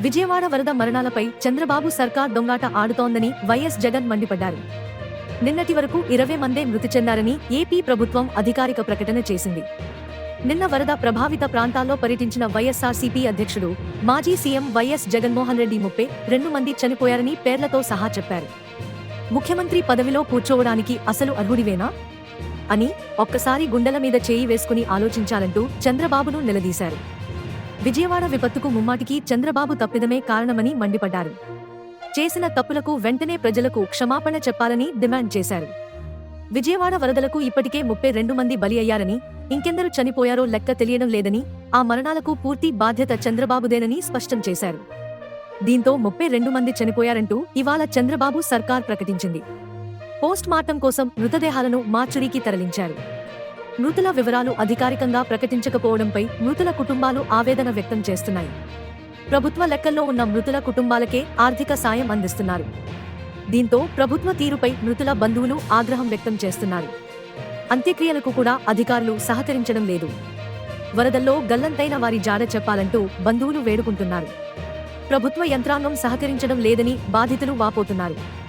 విజయవాడ వరద మరణాలపై చంద్రబాబు సర్కార్ దొంగాట ఆడుతోందని వైఎస్ జగన్ మండిపడ్డారు. నిన్నటి వరకు ఇరవై మందే మృతి చెందారని ఏపీ ప్రభుత్వం అధికారిక ప్రకటన చేసింది. నిన్న వరద ప్రభావిత ప్రాంతాల్లో పర్యటించిన వైఎస్ఆర్సీపీ అధ్యక్షుడు మాజీ సీఎం వైఎస్ జగన్మోహన్ రెడ్డి ముప్పై రెండు మంది చనిపోయారని పేర్లతో సహా చెప్పారు. ముఖ్యమంత్రి పదవిలో కూర్చోవడానికి అసలు అర్హుడివేనా? అని ఒక్కసారి గుండెల మీద చేయి వేసుకుని ఆలోచించాలంటూ చంద్రబాబును నిలదీశారు. విజయవాడ విపత్తుకు ముమ్మాటికి చంద్రబాబు తప్పిదమే కారణమని మండిపడ్డారు. చేసిన తప్పులకు వెంటనే ప్రజలకు క్షమాపణ చెప్పాలని డిమాండ్ చేశారు. విజయవాడ వరదలకు ఇప్పటికే ముప్పై రెండు మంది బలి అయ్యారని ఇంకెందరు చనిపోయారో లెక్క తెలియడం లేదని ఆ మరణాలకు పూర్తి బాధ్యత చంద్రబాబుదేనని స్పష్టం చేశారు. దీంతో ముప్పై రెండు మంది చనిపోయారంటూ ఇవాళ చంద్రబాబు సర్కార్ ప్రకటించింది. పోస్ట్ మార్టం కోసం మృతదేహాలను మార్చురీకి తరలించారు. మృతుల వివరాలు అధికారికంగా ప్రకటించకపోవడంపై మృతుల కుటుంబాలు ఆవేదన వ్యక్తం చేస్తున్నాయి. ప్రభుత్వ లెక్కల్లో ఉన్న మృతుల కుటుంబాలకే ఆర్థిక సాయం అందిస్తున్నారు. దీంతో ప్రభుత్వ తీరుపై మృతుల బంధువులు ఆగ్రహం వ్యక్తం చేస్తున్నారు. అంత్యక్రియలకు కూడా అధికారులు సహకరించడం లేదు. వరదల్లో గల్లంతైన వారి జాడ చెప్పాలంటూ బంధువులు వేడుకుంటున్నారు. ప్రభుత్వ యంత్రాంగం సహకరించడం లేదని బాధితులు వాపోతున్నారు.